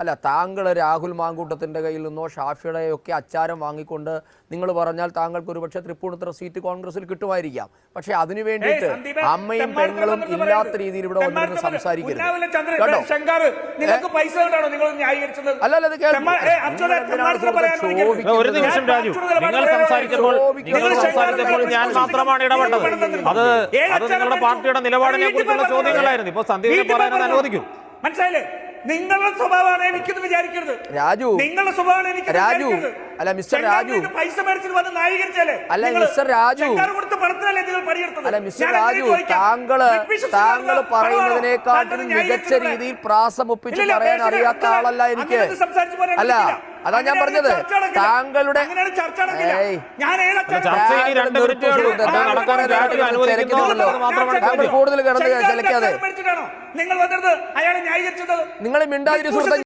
അല്ല താങ്കൾ രാഹുൽ മാങ്കൂട്ടത്തിന്റെ കയ്യിൽ നിന്നോ ഷാഫിയുടെ ഒക്കെ അച്ചാരം വാങ്ങിക്കൊണ്ട് നിങ്ങൾ പറഞ്ഞാൽ താങ്കൾക്ക് ഒരുപക്ഷെ തൃപ്പൂണിത്തുറ സീറ്റ് കോൺഗ്രസിൽ കിട്ടുമായിരിക്കാം. പക്ഷെ അതിനു വേണ്ടിയിട്ട് അമ്മയും പെണ്ണുകളും പെങ്ങളും ഇല്ലാത്ത രീതിയിൽ ഇവിടെ വന്നിരുന്ന് സംസാരിക്കരുത്. കേട്ടോ? ശങ്കർ, നിങ്ങൾക്ക് പൈസ കൊണ്ടാണോ നിങ്ങൾ ന്യായീകരിച്ചത്? അല്ലല്ല, ഇത്? ഒരു നിമിഷം രാജു നിങ്ങൾ സംസാരിച്ചപ്പോൾ നിങ്ങൾ നിങ്ങൾ സംസാരിച്ചപ്പോൾ ഞാൻ മാത്രമാണ് ഇടപെട്ടത്. അത് അത് നിങ്ങളുടെ പാർട്ടിയുടെ നിലപാടിനെ കുറിച്ചുള്ള ചോദ്യങ്ങളായിരുന്നു. ഇപ്പൊ സന്ദീപിനെ പറയാൻ അനുവദിക്കൂ. മനസ്സിലായില്ലേ? നിങ്ങളുടെ സ്വഭാവമാണ് എനിക്കെന്ന് വിചാരിക്കരുത്. രാജു, നിങ്ങളുടെ സ്വഭാവമാണ് എനിക്ക് രാജു, അല്ല, മിസ്റ്റർ രാജു. പൈസ മേടിച്ചിട്ട് വന്ന് ന്യായീകരിച്ചാലേ അല്ല, മിസ്റ്റർ രാജു. കൊടുത്ത പണത്തിനല്ലേ നിങ്ങൾ പണിയെടുത്തത്? അല്ല മിസ്റ്റർ രാജു താങ്കൾ താങ്കൾ പറയുന്നതിനേക്കാൾ പറയുന്നതിനേക്കാട്ടിലും മികച്ച രീതിയിൽ പ്രാസമൊപ്പിച്ച് പറയാൻ അറിയാത്ത ആളല്ല എനിക്ക്. അല്ല. അതാ ഞാൻ പറഞ്ഞത്. താങ്കളുടെ. കൂടുതൽ കിടന്ന് ചിലക്കാതെ. നിങ്ങൾ മിണ്ടാതിരി സുഹൃത്തെ